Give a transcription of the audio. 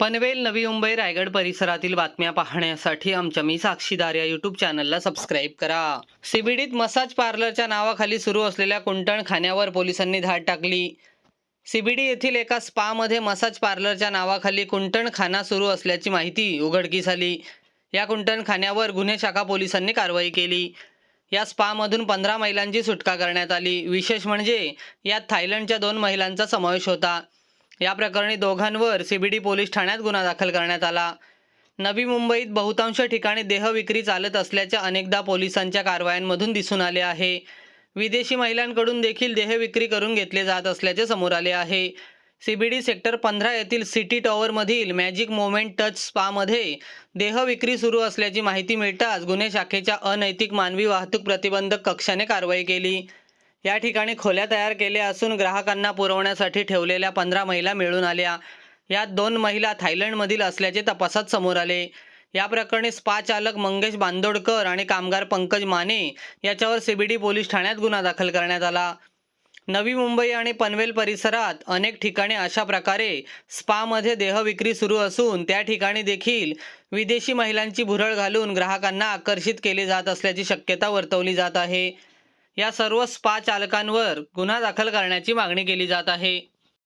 पनवेल नवी मुंबई रायगड परिसरातील बातम्या पाहण्यासाठी आमच्या मी साक्षीदार या यूट्यूब चॅनलला सबस्क्राईब करा. सीबीडीत मसाज पार्लरच्या नावाखाली सुरू असलेल्या कुंटणखान्यावर पोलिसांनी धाड टाकली. सीबीडी येथील एका स्पामध्ये मसाज पार्लरच्या नावाखाली कुंटणखाना सुरू असल्याची माहिती उघडकीस आली. या कुंटणखान्यावर गुन्हे शाखा पोलिसांनी कारवाई केली. या स्पामधून पंधरा महिलांची सुटका करण्यात आली. विशेष म्हणजे यात थायलंडच्या दोन महिलांचा समावेश होता. या प्रकरणी दोघांवर सीबीडी पोलीस ठाण्यात गुन्हा दाखल करण्यात आला. नवी मुंबईत बहुतांश ठिकाणी देहविक्री चालत असल्याच्या अनेकदा पोलिसांच्या कारवायांमधून दिसून आले आहे. विदेशी महिलांकडून देखील देहविक्री करून घेतले जात असल्याचे समोर आले आहे. सीबीडी सेक्टर पंधरा येथील सिटी टॉवरमधील मॅजिक मोमेंट टच स्पामध्ये देहविक्री सुरू असल्याची माहिती मिळताच गुन्हे शाखेच्या अनैतिक मानवी वाहतूक प्रतिबंधक कक्षाने कारवाई केली. या ठिकाणी खोल्या तयार केल्या असून ग्राहकांना पुरवण्यासाठी ठेवलेल्या पंधरा महिला मिळून आल्या. यात दोन महिला थायलंडमधील असल्याचे तपासात समोर आले. या प्रकरणी स्पा चालक मंगेश बांदोडकर आणि कामगार पंकज माने याच्यावर सीबीडी पोलीस ठाण्यात गुन्हा दाखल करण्यात आला. नवी मुंबई आणि पनवेल परिसरात अनेक ठिकाणी अशा प्रकारे स्पामध्ये देहविक्री सुरू असून त्या ठिकाणी देखील विदेशी महिलांची भुरळ घालून ग्राहकांना आकर्षित केले जात असल्याची शक्यता वर्तवली जात आहे. या सर्व स्पा चालकांवर गुन्हा दाखल करण्याची मागणी केली जात आहे.